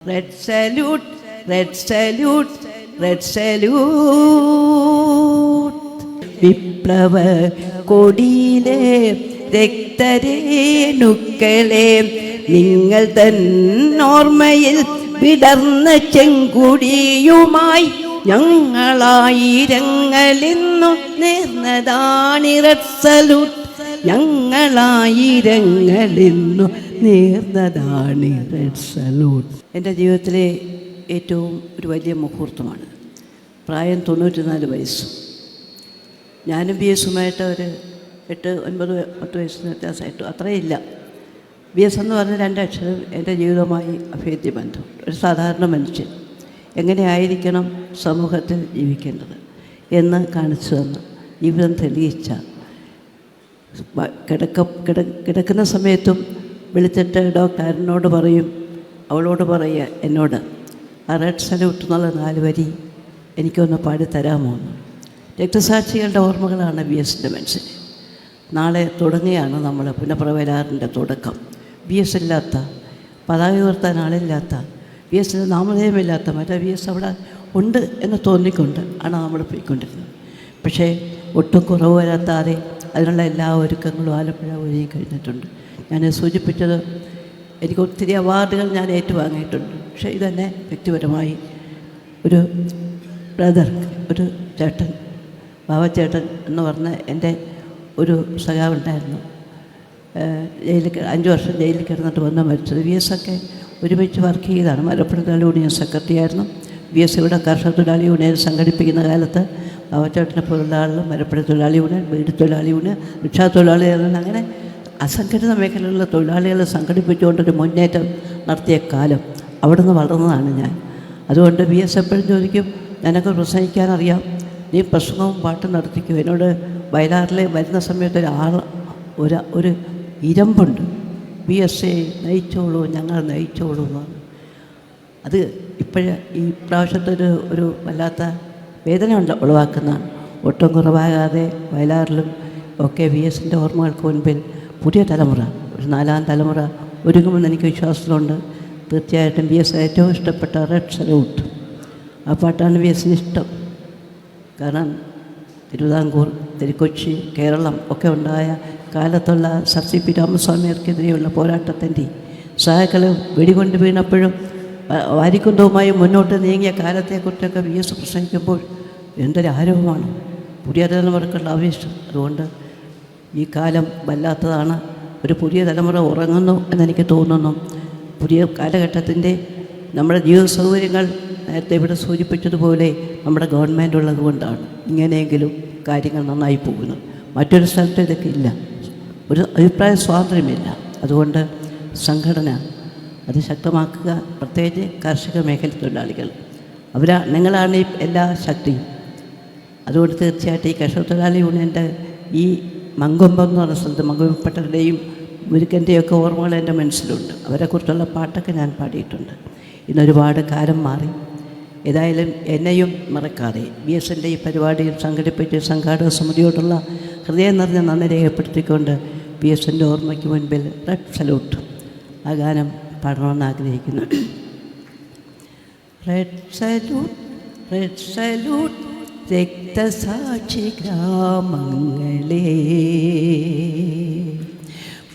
Red salute red salute red salute വിപ്ലവ കൊടിയിലെ രക്തരേണുക്കളെ നിങ്ങൾ തന്നോർമ്മയിൽ വിടർന്ന ചെങ്കുടിയുമായി ഞങ്ങളായിരങ്ങളിന്നു നേർന്നതാണ് റെഡ് സല്യൂട്ട് ഞങ്ങളായിരങ്ങളിന്നു നേർന്നതാണ് എന്റെ ജീവിതത്തിലെ ഏറ്റവും ഒരു വലിയ മുഹൂർത്തമാണ്. പ്രായം തൊണ്ണൂറ്റിനാല് വയസ്സ്. ഞാനും ബി എസുമായിട്ട് ഒരു എട്ട് ഒൻപത് പത്ത് വയസ്സിന് വ്യത്യാസമായിട്ട് അത്രയില്ല. ബി എസ് എന്ന് പറഞ്ഞ രണ്ടക്ഷരം എന്റെ ജീവിതവുമായി അഭേദ്യ ബന്ധം. ഒരു സാധാരണ മനുഷ്യൻ. എങ്ങനെയായിരിക്കണം സമൂഹത്തിൽ ജീവിക്കേണ്ടത് എന്ന് കാണിച്ചു തന്ന് ജീവിതം തെളിയിച്ച കിടക്ക കിട കിടക്കുന്ന സമയത്തും വിളിച്ചിട്ട് ഡോക്ടറിനോട് പറയും. അവളോട് പറയുക എന്നോട് ആ റെഡ് സല്യൂട്ട് എന്നുള്ള നാല് വരി എനിക്കൊന്ന് പാടിത്തരാമോ എന്ന്. രക്തസാക്ഷികളുടെ ഓർമ്മകളാണ് ബി എസിന്റെ മനസ്സിൽ നാളെ തുടങ്ങിയാണ് നമ്മൾ പുനഃപ്രവരാറിന്റെ തുടക്കം. ബി എസ് ഇല്ലാത്ത പതാക ഉയർത്താൻ ആളില്ലാത്ത ബി എസിന് നാമധേയമില്ലാത്ത മറ്റേ ബി എസ് അവിടെ ഉണ്ട് എന്ന് തോന്നിക്കൊണ്ട് ആണ് നമ്മൾ പോയിക്കൊണ്ടിരുന്നത്. പക്ഷേ ഒട്ടും കുറവ് വരാത്താതെ അതിനുള്ള എല്ലാ ഒരുക്കങ്ങളും ആലപ്പുഴ ഒരുങ്ങി കഴിഞ്ഞിട്ടുണ്ട്. ഞാൻ സൂചിപ്പിച്ചത്. എനിക്ക് ഒത്തിരി അവാർഡുകൾ ഞാൻ ഏറ്റുവാങ്ങിയിട്ടുണ്ട്. പക്ഷേ ഇതന്നെ വ്യക്തിപരമായി ഒരു ബ്രദർ ഒരു ചേട്ടൻ ബാബച്ചേട്ടൻ എന്ന് പറഞ്ഞ എന്റെ ഒരു സഖാവുണ്ടായിരുന്നു. ജയിലിൽ അഞ്ച് വർഷം ജയിലിൽ കിടന്നിട്ട് വന്ന് മരിച്ചത്. വി എസ് ഒക്കെ ഒരുമിച്ച് വർക്ക് ചെയ്താണ്. മലപ്പുറം തൊഴിലാളി യൂണിയൻ സെക്രട്ടറി ആയിരുന്നു. വി എസ് ഇവിടെ കർഷക തൊഴിലാളി യൂണിയൻ സംഘടിപ്പിക്കുന്ന കാലത്ത് ബാബച്ചേട്ടനെ പോലുള്ള ആളുകൾ മലപ്പുറം തൊഴിലാളി യൂണിയൻ വീട് തൊഴിലാളി യൂണിയൻ റിക്ഷാ തൊഴിലാളി അങ്ങനെ അസംഘടിത മേഖലയിലുള്ള തൊഴിലാളികളെ സംഘടിപ്പിച്ചുകൊണ്ടൊരു മുന്നേറ്റം നടത്തിയ കാലം അവിടെ നിന്ന് വളർന്നതാണ് ഞാൻ. അതുകൊണ്ട് ബി എസ് എപ്പോഴും ചോദിക്കും നിനക്ക് പ്രസംഗിക്കാനറിയാം? നീ പ്രസംഗവും പാട്ടും നടത്തിക്കും. എന്നോട് വയലാറിലെ വരുന്ന സമയത്ത് ഒരു ഒരു ഒരു ഇരമ്പുണ്ട്. ബി എസ് എ നയിച്ചോളൂ ഞങ്ങൾ നയിച്ചോളൂ എന്നാണ് അത് ഇപ്പോഴേ ഈ പ്രാവശ്യത്തെ ഒരു ഒരു വല്ലാത്ത വേദന ഉണ്ട് ഉളവാക്കുന്നതാണ് ഒട്ടും കുറവാകാതെ വയലാറിലും ഒക്കെ വി എസിന്റെ ഓർമ്മകൾക്ക് മുൻപിൽ പുതിയ തലമുറ ഒരു നാലാം തലമുറ ഒരുങ്ങുമെന്ന് എനിക്ക് വിശ്വാസമുണ്ട് തീർച്ചയായിട്ടും ബി എസ് ഏറ്റവും ഇഷ്ടപ്പെട്ട റെഡ് സലൂട്ട് ആ പാട്ടാണ് ബി എസിന് ഇഷ്ടം. കാരണം തിരുവിതാംകൂർ തിരുക്കൊച്ചി കേരളം ഒക്കെ ഉണ്ടായ കാലത്തുള്ള സർ സി പി രാമസ്വാമിയർക്കെതിരെയുള്ള പോരാട്ടത്തിന്റെ സഹാക്കൾ വെടികൊണ്ട് വീണപ്പോഴും വാരിക്കുന്തവുമായി മുന്നോട്ട് നീങ്ങിയ കാലത്തെക്കുറിച്ചൊക്കെ വി എസ് പ്രസംഗിക്കുമ്പോൾ എന്തൊരു ആരവമാണ്. പുതിയ തലമുറക്കുള്ള ആവേശം. അതുകൊണ്ട് ഈ കാലം വല്ലാത്തതാണ്. ഒരു പുതിയ തലമുറ ഉറങ്ങുന്നു എന്നെനിക്ക് തോന്നുന്നു. പുതിയ കാലഘട്ടത്തിന്റെ നമ്മുടെ ജീവിത സൗകര്യങ്ങൾ നേരത്തെ ഇവിടെ സൂചിപ്പിച്ചതുപോലെ നമ്മുടെ ഗവൺമെന്റ് ഉള്ളത് കൊണ്ടാണ് ഇങ്ങനെയെങ്കിലും കാര്യങ്ങൾ നന്നായി പോകുന്നു. മറ്റൊരു സ്ഥലത്ത് ഇതൊക്കെ ഇല്ല. ഒരു അഭിപ്രായ സ്വാതന്ത്ര്യമില്ല. അതുകൊണ്ട് സംഘടന അത് ശക്തമാക്കുക. പ്രത്യേകിച്ച് കാർഷിക മേഖല തൊഴിലാളികൾ. അവരാ നിങ്ങളാണ് ഈ എല്ലാ ശക്തിയും. അതുകൊണ്ട് തീർച്ചയായിട്ടും ഈ കർഷക തൊഴിലാളി യൂണിയന്റെ ഈ മങ്കൊമ്പം എന്ന് പറഞ്ഞ സ്ഥലത്ത് മങ്കൊമ്പപ്പെട്ടവരുടെയും മുരുക്കന്റെയൊക്കെ ഓർമ്മകൾ എന്റെ മനസ്സിലുണ്ട്. അവരെക്കുറിച്ചുള്ള പാട്ടൊക്കെ ഞാൻ പാടിയിട്ടുണ്ട്. ഇന്നൊരുപാട് കാലം മാറി. ഏതായാലും എന്നെയും മറക്കാതെ ബി എസ് എന്റെ ഈ പരിപാടിയിൽ സംഘടിപ്പിച്ച് സംഘാടക സമിതിയോടുള്ള ഹൃദയം നിറഞ്ഞ നന്ദി രേഖപ്പെടുത്തിക്കൊണ്ട് ബി എസ് എന്റെ ഓർമ്മയ്ക്ക് മുൻപിൽ റെഡ് സല്യൂട്ട്. ആ ഗാനം പാടണമെന്ന് ആഗ്രഹിക്കുന്നു. Red salute red salute. രക്തസാക്ഷി ഗ്രാമങ്ങളെ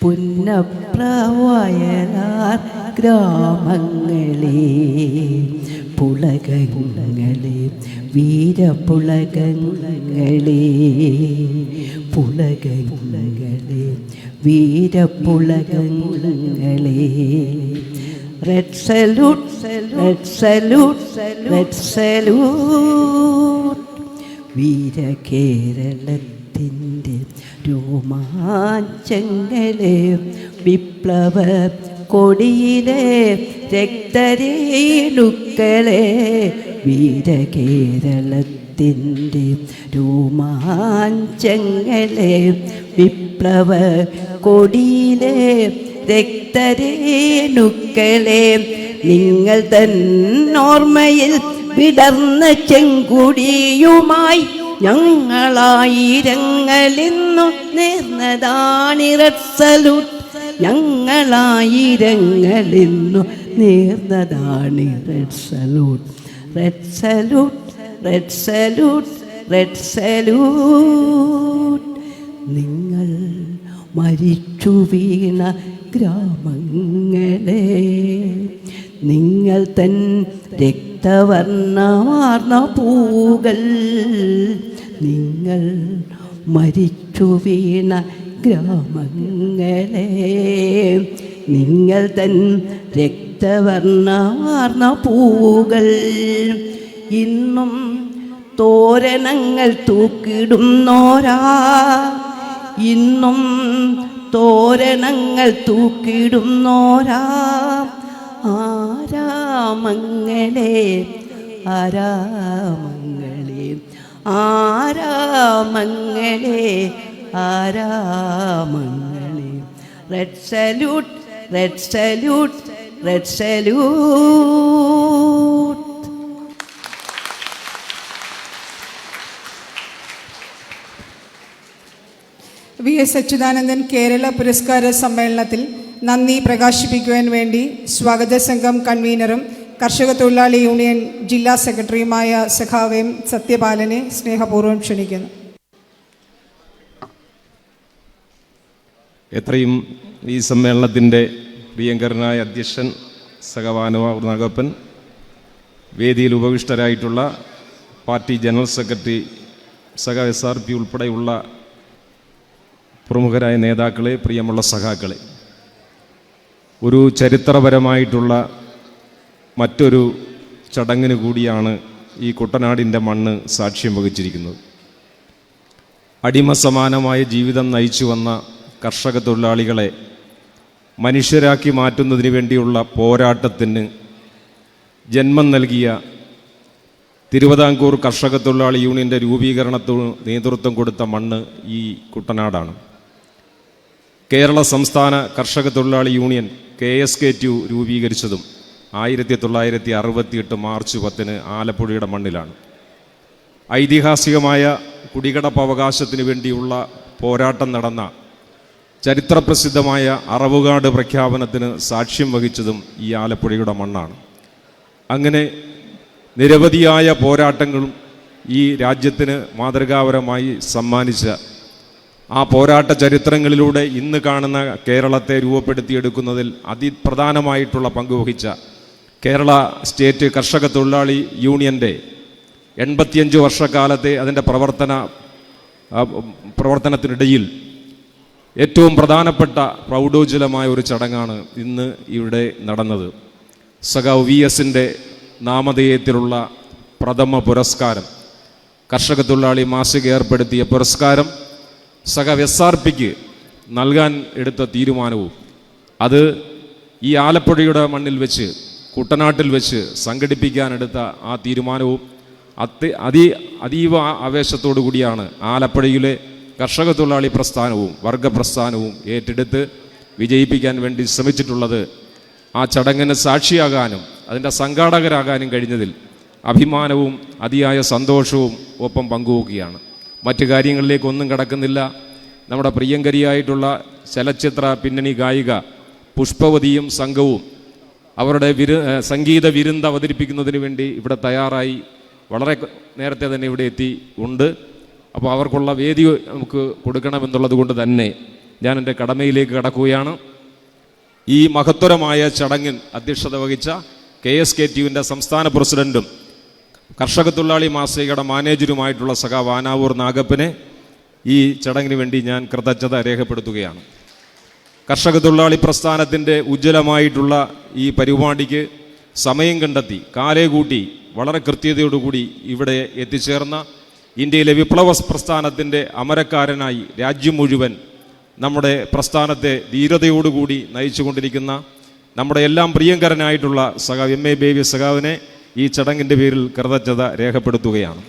പുന്നപ്രവയലാർ ഗ്രാമങ്ങളെ പുളകങ്ങളെ വീരപുളകങ്ങളെ പുളകങ്ങളെ വീരപുളകങ്ങളെ. Red salute red salute red salute വീരകേരളത്തിന്റെ രോമാഞ്ചങ്ങളെ വിപ്ലവ കൊടിയിലെ രക്തരേണുക്കളെ വീരകേരളത്തിന്റെ രോമാഞ്ചങ്ങളെ വിപ്ലവ കൊടിയിലെ രക്തരേണുക്കളെ നിങ്ങൾ തന്നോർമ്മയിൽ വിടർന്ന ചെങ്കുടിയുമായി ഞങ്ങളായിരങ്ങളിന്നു നേർന്നതാണിറസലുട്ട് ഞങ്ങളായിരങ്ങലിന്നു നേർന്നതാണ് red salute. Red salute red salute red salute. നിങ്ങൾ മരിച്ചു വീണ ഗ്രാമങ്ങളെ നിങ്ങൾ തൻ രക്തവർണമാർന്ന പൂകൾ നിങ്ങൾ മരിച്ചു വീണ ഗ്രാമങ്ങളെ. നിങ്ങൾ തൻ രക്തവർണമാർന്ന പൂകൾ ഇന്നും തോരണങ്ങൾ തൂക്കിടുന്നോരാ. ഇന്നും തോരണങ്ങൾ തൂക്കിടുന്നോരാ. ആരാമങ്ങളെ ആരാമങ്ങളെ ആരാമങ്ങളെ ആരാമങ്ങളെ. Red salute red salute red salute V S Achuthanandan Kerala പുരസ്കാര സമ്മേളനത്തിൽ നന്ദി പ്രകാശിപ്പിക്കുവാൻ വേണ്ടി സ്വാഗത സംഘം കൺവീനറും കർഷക തൊഴിലാളി യൂണിയൻ ജില്ലാ സെക്രട്ടറിയുമായ സഖാവേം സത്യപാലനെ സ്നേഹപൂർവം ക്ഷണിക്കുന്നു. എത്രയും ഈ സമ്മേളനത്തിന്റെ പ്രിയങ്കരനായ അധ്യക്ഷൻ സഖവാനുവ നാഗപ്പൻ വേദിയിൽ ഉപവിഷ്ടരായിട്ടുള്ള പാർട്ടി ജനറൽ സെക്രട്ടറി സഹ എസ് ആർ പി ഉൾപ്പെടെയുള്ള പ്രമുഖരായ നേതാക്കളെ പ്രിയമുള്ള സഖാക്കളെ ഒരു ചരിത്രപരമായിട്ടുള്ള മറ്റൊരു ചടങ്ങിന് കൂടിയാണ് ഈ കുട്ടനാടിന്റെ മണ്ണ് സാക്ഷ്യം വഹിച്ചിരിക്കുന്നത്. അടിമസമാനമായ ജീവിതം നയിച്ചു വന്ന കർഷക തൊഴിലാളികളെ മനുഷ്യരാക്കി മാറ്റുന്നതിന് വേണ്ടിയുള്ള പോരാട്ടത്തിന് ജന്മം നൽകിയ തിരുവിതാംകൂർ കർഷക തൊഴിലാളി യൂണിയന്റെ രൂപീകരണത്തിന് നേതൃത്വം കൊടുത്ത മണ്ണ് ഈ കുട്ടനാടാണ്. കേരള സംസ്ഥാന കർഷക തൊഴിലാളി union K S K TU രൂപീകരിച്ചതും ആയിരത്തി തൊള്ളായിരത്തി അറുപത്തിയെട്ട് മാർച്ച് പത്തിന് ആലപ്പുഴയുടെ മണ്ണിലാണ്. ഐതിഹാസികമായ കുടികടപ്പ് അവകാശത്തിന് വേണ്ടിയുള്ള പോരാട്ടം നടന്ന ചരിത്രപ്രസിദ്ധമായ അറവുകാട് പ്രഖ്യാപനത്തിന് സാക്ഷ്യം വഹിച്ചതും ഈ ആലപ്പുഴയുടെ മണ്ണാണ്. അങ്ങനെ നിരവധിയായ പോരാട്ടങ്ങളും ഈ രാജ്യത്തിന് മാതൃകാപരമായി സമ്മാനിച്ച ആ പോരാട്ട ചരിത്രങ്ങളിലൂടെ ഇന്ന് കാണുന്ന കേരളത്തെ രൂപപ്പെടുത്തിയെടുക്കുന്നതിൽ അതിപ്രധാനമായിട്ടുള്ള പങ്കുവഹിച്ച കേരള സ്റ്റേറ്റ് കർഷക തൊഴിലാളി യൂണിയന്റെ എൺപത്തിയഞ്ച് വർഷക്കാലത്തെ അതിന്റെ പ്രവർത്തന പ്രവർത്തനത്തിനിടയിൽ ഏറ്റവും പ്രധാനപ്പെട്ട പ്രൗഢോജ്വലമായ ഒരു ചടങ്ങാണ് ഇന്ന് ഇവിടെ നടന്നത്. സഖാവ് വി എസിന്റെ നാമധേയത്തിലുള്ള പ്രഥമ പുരസ്കാരം കർഷക തൊഴിലാളി മാസിക ഏർപ്പെടുത്തിയ പുരസ്കാരം സഖാവ് എസ് ആർ പിക്ക് നൽകാൻ എടുത്ത തീരുമാനവും അത് ഈ ആലപ്പുഴയുടെ മണ്ണിൽ വെച്ച് കുട്ടനാട്ടിൽ വെച്ച് സംഘടിപ്പിക്കാനെടുത്ത ആ തീരുമാനവും അത്തി അതി അതീവ ആവേശത്തോടു കൂടിയാണ് ആലപ്പുഴയിലെ കർഷക തൊഴിലാളി പ്രസ്ഥാനവും വർഗ പ്രസ്ഥാനവും ഏറ്റെടുത്ത് വിജയിപ്പിക്കാൻ വേണ്ടി ശ്രമിച്ചിട്ടുള്ളത്. ആ ചടങ്ങിന് സാക്ഷിയാകാനും അതിന്റെ സംഘാടകരാകാനും കഴിഞ്ഞതിൽ അഭിമാനവും അതിയായ സന്തോഷവും ഒപ്പം പങ്കുവെക്കുകയാണ്. മറ്റു കാര്യങ്ങളിലേക്കൊന്നും കടക്കുന്നില്ല. നമ്മുടെ പ്രിയങ്കരിയായിട്ടുള്ള ചലച്ചിത്ര പിന്നണി ഗായിക പുഷ്പവതിയും സംഘവും അവരുടെ വിരു സംഗീത വിരുന്ന് അവതരിപ്പിക്കുന്നതിന് വേണ്ടി ഇവിടെ തയ്യാറായി. വളരെ നേരത്തെ തന്നെ ഇവിടെ എത്തി ഉണ്ട്. അപ്പോൾ അവർക്കുള്ള വേദി നമുക്ക് കൊടുക്കണമെന്നുള്ളത് കൊണ്ട് തന്നെ ഞാൻ എന്റെ കടമയിലേക്ക് കടക്കുകയാണ്. ഈ മഹത്തരമായ ചടങ്ങിൽ അധ്യക്ഷത വഹിച്ച കെ എസ് കെ സംസ്ഥാന പ്രസിഡന്റും കർഷക തൊഴിലാളി മാസികയുടെ മാനേജരുമായിട്ടുള്ള സഖാ വാനാവൂർ നാഗപ്പനെ ഈ ചടങ്ങിന് വേണ്ടി ഞാൻ കൃതജ്ഞത രേഖപ്പെടുത്തുകയാണ്. കർഷക തൊഴിലാളി പ്രസ്ഥാനത്തിന്റെ ഉജ്ജ്വലമായിട്ടുള്ള ഈ പരിപാടിക്ക് സമയം കണ്ടെത്തി കാലേ കൂട്ടി വളരെ കൃത്യതയോടുകൂടി ഇവിടെ എത്തിച്ചേർന്ന ഇന്ത്യയിലെ വിപ്ലവ പ്രസ്ഥാനത്തിന്റെ അമരക്കാരനായി രാജ്യം മുഴുവൻ നമ്മുടെ പ്രസ്ഥാനത്തെ ധീരതയോടുകൂടി നയിച്ചുകൊണ്ടിരിക്കുന്ന നമ്മുടെ എല്ലാം പ്രിയങ്കരനായിട്ടുള്ള സഖാവ് എം എ ബേബി സഖാവിനെ ഈ ചടങ്ങിന്റെ പേരിൽ കൃതജ്ഞത രേഖപ്പെടുത്തുകയാണ്.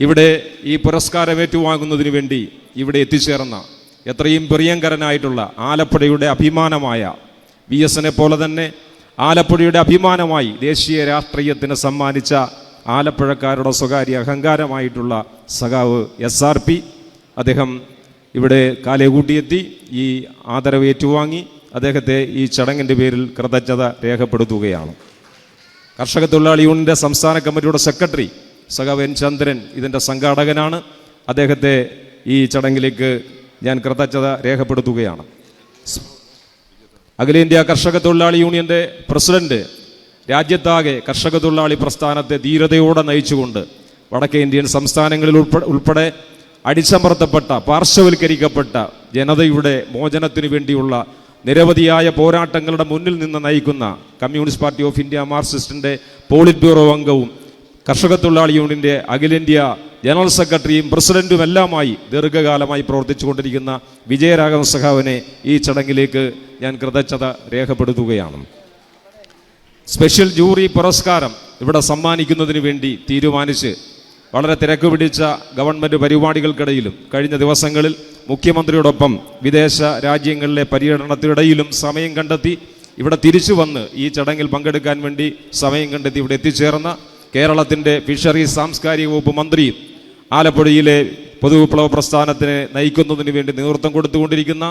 ഇവിടെ ഈ പുരസ്കാരം ഏറ്റുവാങ്ങുന്നതിന് വേണ്ടി ഇവിടെ എത്തിച്ചേർന്ന എത്രയും പ്രിയങ്കരനായിട്ടുള്ള ആലപ്പുഴയുടെ അഭിമാനമായ വി എസിനെ പോലെ തന്നെ ആലപ്പുഴയുടെ അഭിമാനമായി ദേശീയ രാഷ്ട്രീയത്തിന് സമ്മാനിച്ച ആലപ്പുഴക്കാരുടെ സ്വകാര്യ അഹങ്കാരമായിട്ടുള്ള സഖാവ് എസ് ആർ പി അദ്ദേഹം ഇവിടെ കാലേകൂട്ടിയെത്തി ഈ ആദരവ് ഏറ്റുവാങ്ങി അദ്ദേഹത്തെ ഈ ചടങ്ങിന്റെ പേരിൽ കൃതജ്ഞത രേഖപ്പെടുത്തുകയാണ്. കർഷക തൊഴിലാളി യൂണിയന്റെ സംസ്ഥാന കമ്മിറ്റിയുടെ സെക്രട്ടറി സഖാവ് എൻ ചന്ദ്രൻ ഇതിന്റെ സംഘാടകനാണ്. അദ്ദേഹത്തെ ഈ ചടങ്ങിലേക്ക് ഞാൻ കൃതജ്ഞത രേഖപ്പെടുത്തുകയാണ്. അഖിലേന്ത്യാ കർഷക തൊഴിലാളി യൂണിയന്റെ പ്രസിഡന്റ് രാജ്യത്താകെ കർഷക തൊഴിലാളി പ്രസ്ഥാനത്തെ ധീരതയോടെ നയിച്ചുകൊണ്ട് വടക്കേ ഇന്ത്യൻ സംസ്ഥാനങ്ങളിൽ ഉൾപ്പെടെ അടിച്ചമർത്തപ്പെട്ട പാർശ്വവൽക്കരിക്കപ്പെട്ട ജനതയുടെ മോചനത്തിനു വേണ്ടിയുള്ള നിരവധിയായ പോരാട്ടങ്ങളുടെ മുന്നിൽ നിന്ന് നയിക്കുന്ന കമ്മ്യൂണിസ്റ്റ് പാർട്ടി ഓഫ് ഇന്ത്യ മാർക്സിസ്റ്റിന്റെ പോളിറ്റ് ബ്യൂറോ അംഗവും കർഷക തൊഴിലാളി യൂണിയന്റെ അഖിലേന്ത്യാ ജനറൽ സെക്രട്ടറിയും പ്രസിഡന്റും എല്ലാമായി ദീർഘകാലമായി പ്രവർത്തിച്ചുകൊണ്ടിരിക്കുന്ന വിജയരാഘവൻ സഖാവിനെ ഈ ചടങ്ങിലേക്ക് ഞാൻ കൃതജ്ഞത രേഖപ്പെടുത്തുകയാണ്. സ്പെഷ്യൽ ജൂറി പുരസ്കാരം ഇവിടെ സമ്മാനിക്കുന്നതിന് വേണ്ടി തീരുമാനിച്ച് വളരെ തിരക്ക് പിടിച്ച ഗവൺമെന്റ് പരിപാടികൾക്കിടയിലും കഴിഞ്ഞ ദിവസങ്ങളിൽ മുഖ്യമന്ത്രിയോടൊപ്പം വിദേശ രാജ്യങ്ങളിലെ പര്യടനത്തിനിടയിലും സമയം കണ്ടെത്തി ഇവിടെ തിരിച്ചു വന്ന് ഈ ചടങ്ങിൽ പങ്കെടുക്കാൻ വേണ്ടി സമയം കണ്ടെത്തി ഇവിടെ എത്തിച്ചേർന്ന കേരളത്തിന്റെ ഫിഷറീസ് സാംസ്കാരിക വകുപ്പ് മന്ത്രി ആലപ്പുഴയിലെ പൊതുവിപ്ലവ പ്രസ്ഥാനത്തിന് നയിക്കുന്നതിന് വേണ്ടി നേതൃത്വം കൊടുത്തുകൊണ്ടിരിക്കുന്ന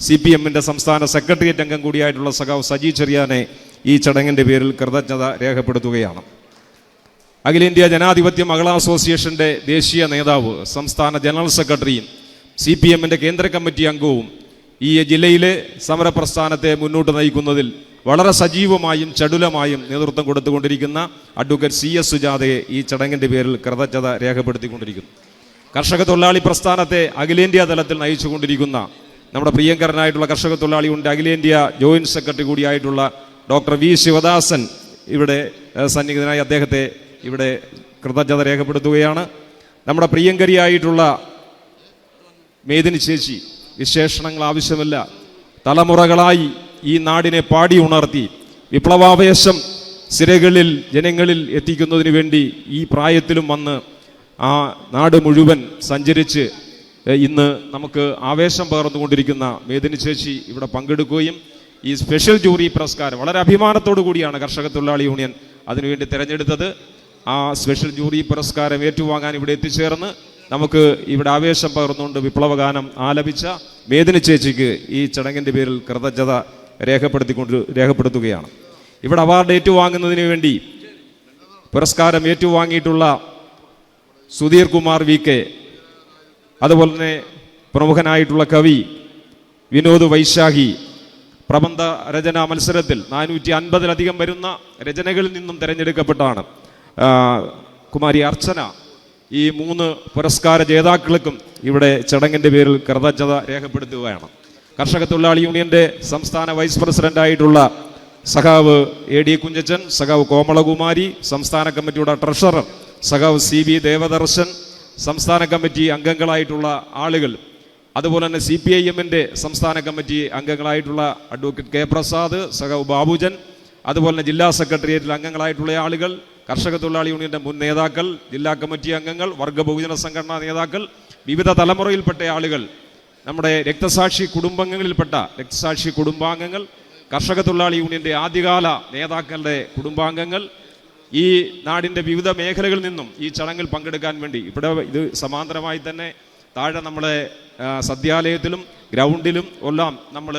സി പി എമ്മിന്റെ സംസ്ഥാന സെക്രട്ടേറിയറ്റ് അംഗം കൂടിയായിട്ടുള്ള സഖാവ് സജി ചെറിയാനെ ഈ ചടങ്ങിന്റെ പേരിൽ കൃതജ്ഞത രേഖപ്പെടുത്തുകയാണ്. അഖിലേന്ത്യാ ജനാധിപത്യ മഹിളാ അസോസിയേഷന്റെ ദേശീയ നേതാവ് സംസ്ഥാന ജനറൽ സെക്രട്ടറിയും സി പി എമ്മിന്റെ കേന്ദ്ര കമ്മിറ്റി അംഗവും ഈ ജില്ലയിലെ സമരപ്രസ്ഥാനത്തെ മുന്നോട്ട് നയിക്കുന്നതിൽ വളരെ സജീവമായും ചടുലമായും നേതൃത്വം കൊടുത്തുകൊണ്ടിരിക്കുന്ന അഡ്വക്കേറ്റ് സി എസ് സുജാതയെ ഈ ചടങ്ങിന്റെ പേരിൽ കൃതജ്ഞത രേഖപ്പെടുത്തിക്കൊണ്ടിരിക്കുന്നു. കർഷക തൊഴിലാളി പ്രസ്ഥാനത്തെ അഖിലേന്ത്യാ തലത്തിൽ നയിച്ചുകൊണ്ടിരിക്കുന്ന നമ്മുടെ പ്രിയങ്കരനായിട്ടുള്ള കർഷക തൊഴിലാളിയുണ്ട് അഖിലേന്ത്യാ ജോയിന്റ് സെക്രട്ടറി കൂടിയായിട്ടുള്ള ഡോക്ടർ വി ശിവദാസൻ ഇവിടെ സന്നിഹിതനായി അദ്ദേഹത്തെ ഇവിടെ കൃതജ്ഞത രേഖപ്പെടുത്തുകയാണ്. നമ്മുടെ പ്രിയങ്കരിയായിട്ടുള്ള മേദിനി ചേച്ചി വിശേഷണങ്ങൾ ആവശ്യമില്ല. തലമുറകളായി ഈ നാടിനെ പാടി ഉണർത്തി വിപ്ലവാവേശം സിരകളിൽ ജനങ്ങളിൽ എത്തിക്കുന്നതിന് വേണ്ടി ഈ പ്രായത്തിലും വന്ന് ആ നാട് മുഴുവൻ സഞ്ചരിച്ച് ഇന്ന് നമുക്ക് ആവേശം പകർന്നുകൊണ്ടിരിക്കുന്ന മേദിനി ചേച്ചി ഇവിടെ പങ്കെടുക്കുകയും ഈ സ്പെഷ്യൽ ജൂറി പുരസ്കാരം വളരെ അഭിമാനത്തോടു കൂടിയാണ് കർഷക തൊഴിലാളി യൂണിയൻ അതിനുവേണ്ടി തിരഞ്ഞെടുത്തത്. ആ സ്പെഷ്യൽ ജൂറി പുരസ്കാരം ഏറ്റുവാങ്ങാൻ ഇവിടെ എത്തിച്ചേർന്ന് നമുക്ക് ഇവിടെ ആവേശം പകർന്നുകൊണ്ട് വിപ്ലവഗാനം ആലപിച്ച മേദിനി ചേച്ചിക്ക് ഈ ചടങ്ങിന്റെ പേരിൽ കൃതജ്ഞത രേഖപ്പെടുത്തിക്കൊണ്ട് രേഖപ്പെടുത്തുകയാണ്. ഇവിടെ അവാർഡ് ഏറ്റുവാങ്ങുന്നതിന് വേണ്ടി പുരസ്കാരം ഏറ്റുവാങ്ങിയിട്ടുള്ള സുധീർ കുമാർ വി കെ അതുപോലെ തന്നെ പ്രമുഖനായിട്ടുള്ള കവി വിനോദ് വൈശാഖി പ്രബന്ധ രചനാ മത്സരത്തിൽ നാനൂറ്റി അൻപതിലധികം വരുന്ന രചനകളിൽ നിന്നും തിരഞ്ഞെടുക്കപ്പെട്ടാണ്. കുമാരി അർച്ചന ഈ മൂന്ന് പുരസ്കാര ജേതാക്കൾക്കും ഇവിടെ ചടങ്ങിന്റെ പേരിൽ കൃതജ്ഞത രേഖപ്പെടുത്തുകയാണ്. കർഷക തൊഴിലാളി യൂണിയന്റെ സംസ്ഥാന വൈസ് പ്രസിഡന്റായിട്ടുള്ള സഖാവ് എ ഡി കുഞ്ഞച്ചൻ സഖാവ് കോമളകുമാരി സംസ്ഥാന കമ്മിറ്റിയുടെ ട്രഷറർ സഖാവ് സി ബി ദേവദർശൻ സംസ്ഥാന കമ്മിറ്റി അംഗങ്ങളായിട്ടുള്ള ആളുകൾ അതുപോലെ തന്നെ സി പി ഐ എമ്മിന്റെ സംസ്ഥാന കമ്മിറ്റി അംഗങ്ങളായിട്ടുള്ള അഡ്വക്കേറ്റ് കെ പ്രസാദ് സഖാവ് ബാബുജൻ അതുപോലെ തന്നെ ജില്ലാ സെക്രട്ടേറിയറ്റിൽ അംഗങ്ങളായിട്ടുള്ള ആളുകൾ കർഷക തൊഴിലാളി യൂണിയന്റെ മുൻ നേതാക്കൾ ജില്ലാ കമ്മിറ്റി അംഗങ്ങൾ വർഗ ബഹുജന സംഘടനാ നേതാക്കൾ വിവിധ തലമുറയിൽപ്പെട്ട ആളുകൾ നമ്മുടെ രക്തസാക്ഷി കുടുംബങ്ങളിൽപ്പെട്ട രക്തസാക്ഷി കുടുംബാംഗങ്ങൾ കർഷക തൊഴിലാളി യൂണിയന്റെ ആദ്യകാല നേതാക്കളുടെ കുടുംബാംഗങ്ങൾ ഈ നാടിന്റെ വിവിധ മേഖലകളിൽ നിന്നും ഈ ചടങ്ങിൽ പങ്കെടുക്കാൻ വേണ്ടി. ഇവിടെ ഇത് സമാന്തരമായി തന്നെ താഴെ നമ്മളെ സദ്യാലയത്തിലും ഗ്രൗണ്ടിലും എല്ലാം നമ്മൾ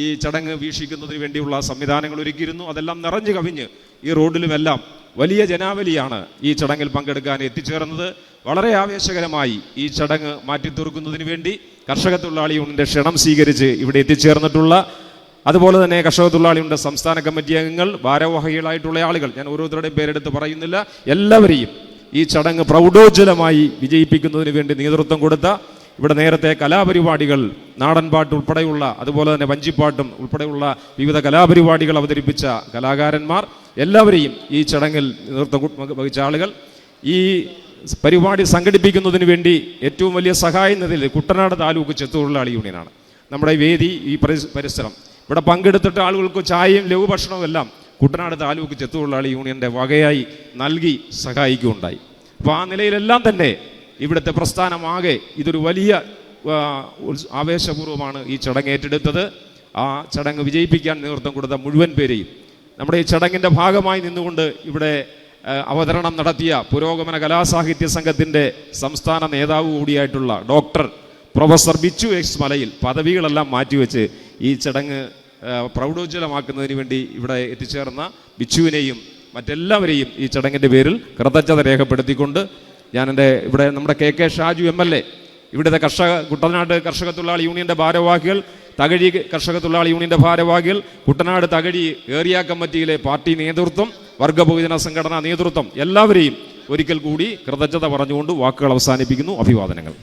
ഈ ചടങ്ങ് വീക്ഷിക്കുന്നതിന് വേണ്ടിയുള്ള സംവിധാനങ്ങൾ ഒരുക്കിയിരുന്നു. അതെല്ലാം നിറഞ്ഞു കവിഞ്ഞ് ഈ റോഡിലുമെല്ലാം വലിയ ജനാവലിയാണ് ഈ ചടങ്ങിൽ പങ്കെടുക്കാൻ എത്തിച്ചേർന്നത്. വളരെ ആവേശകരമായി ഈ ചടങ്ങ് മാറ്റിത്തീർക്കുന്നതിന് വേണ്ടി കർഷക തൊഴിലാളി യൂണിയന്റെ ക്ഷണം സ്വീകരിച്ച് ഇവിടെ എത്തിച്ചേർന്നിട്ടുള്ള അതുപോലെ തന്നെ കർഷക തൊഴിലാളിയുടെ സംസ്ഥാന കമ്മിറ്റി അംഗങ്ങൾ ഭാരവാഹികളായിട്ടുള്ള ആളുകൾ. ഞാൻ ഓരോരുത്തരുടെയും പേരെടുത്ത് പറയുന്നില്ല. എല്ലാവരെയും ഈ ചടങ്ങ് പ്രൗഢോജ്വലമായി വിജയിപ്പിക്കുന്നതിന് വേണ്ടി നേതൃത്വം കൊടുത്ത ഇവിടെ നേരത്തെ കലാപരിപാടികൾ നാടൻപാട്ട് ഉൾപ്പെടെയുള്ള അതുപോലെ തന്നെ വഞ്ചിപ്പാട്ടും ഉൾപ്പെടെയുള്ള വിവിധ കലാപരിപാടികൾ അവതരിപ്പിച്ച കലാകാരന്മാർ എല്ലാവരെയും ഈ ചടങ്ങിൽ നേതൃത്വം വഹിച്ച ആളുകൾ ഈ പരിപാടി സംഘടിപ്പിക്കുന്നതിന് വേണ്ടി ഏറ്റവും വലിയ സഹായം എന്നതിൽ കുട്ടനാട് താലൂക്ക് ചെത്തുതൊഴിലാളി യൂണിയനാണ്. നമ്മുടെ വേദി ഈ പരിസരം. ഇവിടെ പങ്കെടുത്തിട്ട് ആളുകൾക്ക് ചായയും ലഘുഭക്ഷണവും എല്ലാം കുട്ടനാട് താലൂക്ക് ചെത്തുതൊഴിലാളി യൂണിയന്റെ വകയായി നൽകി സഹായിക്കുകയുണ്ടായി. അപ്പോൾ ആ നിലയിലെല്ലാം തന്നെ ഇവിടുത്തെ പ്രസ്ഥാനമാകെ ഇതൊരു വലിയ ആവേശപൂർവമാണ് ഈ ചടങ്ങ് ഏറ്റെടുത്തത്. ആ ചടങ്ങ് വിജയിപ്പിക്കാൻ നേതൃത്വം കൊടുത്ത മുഴുവൻ പേരെയും നമ്മുടെ ഈ ചടങ്ങിന്റെ ഭാഗമായി നിന്നുകൊണ്ട് ഇവിടെ അവതരണം നടത്തിയ പുരോഗമന കലാസാഹിത്യ സംഘത്തിന്റെ സംസ്ഥാന നേതാവ് കൂടിയായിട്ടുള്ള doctor professor Bichu X Malayil പദവികളെല്ലാം മാറ്റിവെച്ച് ഈ ചടങ്ങ് പ്രൗഢോജ്വലമാക്കുന്നതിന് വേണ്ടി ഇവിടെ എത്തിച്ചേർന്ന ബിച്ചുവിനെയും മറ്റെല്ലാവരെയും ഈ ചടങ്ങിന്റെ പേരിൽ കൃതജ്ഞത രേഖപ്പെടുത്തിക്കൊണ്ട് ഞാൻ എന്റെ ഇവിടെ നമ്മുടെ K K Shaju M L A ഇവിടുത്തെ കർഷക കുട്ടനാട് കർഷക തൊഴിലാളി യൂണിയന്റെ ഭാരവാഹികൾ തകഴി കർഷക തൊഴിലാളി യൂണിയന്റെ ഭാരവാഹികൾ കുട്ടനാട് തകഴി ഏറിയ കമ്മിറ്റിയിലെ പാർട്ടി നേതൃത്വം വർഗ ബഹുജന സംഘടനാ നേതൃത്വം എല്ലാവരെയും ഒരിക്കൽ കൂടി കൃതജ്ഞത പറഞ്ഞുകൊണ്ട് വാക്കുകൾ അവസാനിപ്പിക്കുന്നു. അഭിവാദനങ്ങൾ.